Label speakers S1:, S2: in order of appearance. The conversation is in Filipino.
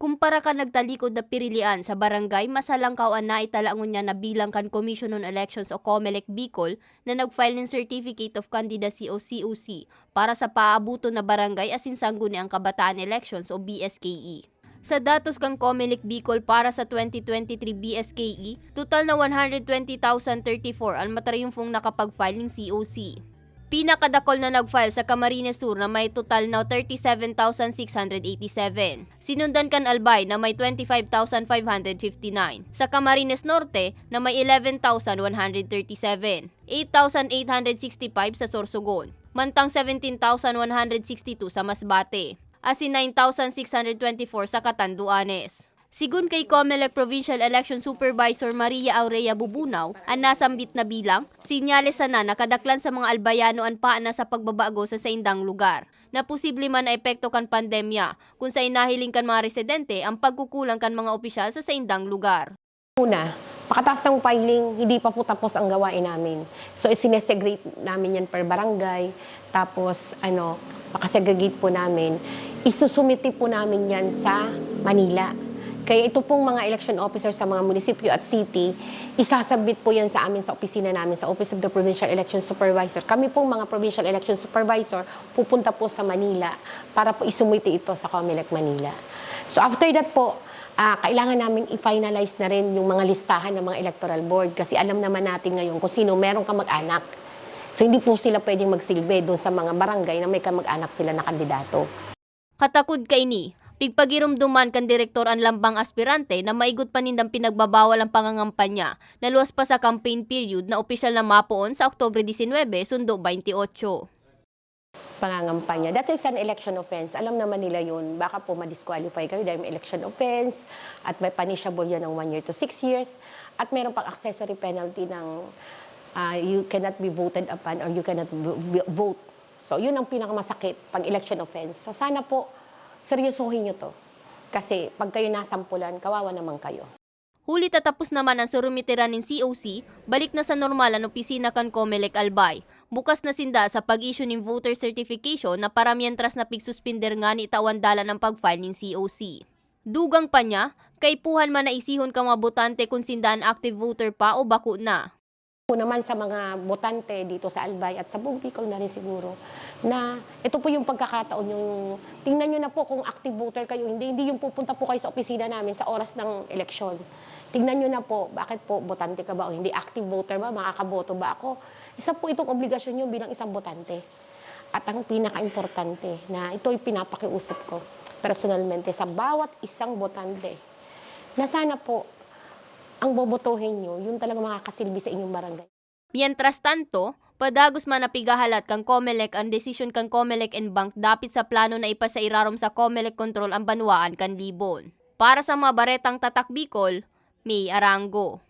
S1: Kumpara ka nagtalikod na pirilian sa barangay, masalangkawan na italangon niya na bilang kan Commission on Elections o COMELEC Bicol na nag-file ng Certificate of Candidacy o COC para sa paabuto na barangay asin sangguni ang Kabataan Elections o BSKE. Sa datos kang Comelec Bicol para sa 2023 BSKE, total na 120,034 ang matariyumfong nakapag-file ng COC. Pinakadakol na nag-file sa Camarines Sur na may total na 37,687. Sinundan kan Albay na may 25,559. Sa Camarines Norte na may 11,137. 8,865 sa Sorsogon. Mantang 17,162 sa Masbate. Asin 9,624 sa Catanduanes. Sigun kay COMELEC Provincial Election Supervisor Maria Aurea Bubunaw, ang nasambit na bilang, sinyales na nakadaklan sa mga albayano ang paana sa pagbabago sa saindang lugar. Na posible man na epekto kan pandemya, kung sa inahiling kan mga residente ang pagkukulang kan mga opisyal sa saindang lugar.
S2: Una, pagkatapos ng filing, hindi pa po tapos ang gawain namin. So, sinesegregate namin yan per barangay. Tapos, ano, pakasegregate po namin. Isusumiti po namin yan sa Manila. Kaya ito pong mga election officers sa mga munisipyo at city, isasabit po yan sa amin sa opisina namin, sa Office of the Provincial Election Supervisor. Kami pong mga Provincial Election Supervisor, pupunta po sa Manila para po isumiti ito sa COMELEC Manila. So after that po, ah, kailangan namin i-finalize na rin yung mga listahan ng mga electoral board kasi alam naman natin ngayon kung sino meron ka mag-anak. So hindi po sila pwedeng magsilbi doon sa mga barangay na may kamag-anak sila na kandidato.
S1: Katakod kay ni, pigpagirumduman kan direktor ang lambang aspirante na maigot pa nindang pinagbabawal ang pangangampanya na luwas pa sa campaign period na opisyal na mapoon sa Oktobre 19, sundo 28.
S2: pangangampanya. That is an election offense. Alam naman nila yun. Baka po ma-disqualify kayo dahil may election offense at may punishable yan ng 1 year to 6 years at meron pang accessory penalty ng ah, you cannot be voted upon or you cannot vo- vo- vote. So, yun ang pinakamasakit pag election offense. So, sana po, seryosohin nyo to. Kasi pag kayo nasampulan, kawawa naman kayo.
S1: Huli tatapos naman ang surumitiran ng COC, balik na sa normal ang opisina kan Comelec Albay. Bukas na sinda sa pag-issue ng voter certification na para mientras na pigsuspinder nga ni tawandala ng pag-file ng COC. Dugang pa niya, kay puhan man na isihon ka mga botante kung sindaan active voter pa o bako na.
S2: Po naman sa mga botante dito sa Albay at sa buong Bicol na rin siguro na ito po yung pagkakataon yung tingnan nyo na po kung active voter kayo hindi hindi yung pupunta po kayo sa opisina namin sa oras ng eleksyon. Tingnan nyo na po bakit po botante ka ba o hindi active voter ba makakaboto ba ako? Isa po itong obligasyon nyo bilang isang botante. At ang pinaka-importante na ito yung pinapakiusap ko personalmente sa bawat isang botante na sana po ang bobotohin nyo, yun talaga makakasilbi sa inyong barangay.
S1: Mientras tanto, padagos man napigahalat kang Comelec ang desisyon kang Comelec and Bank dapit sa plano na ipasairarom sa Comelec Control ang banwaan kan Libon. Para sa mga baretang tatak Bicol, May Arango.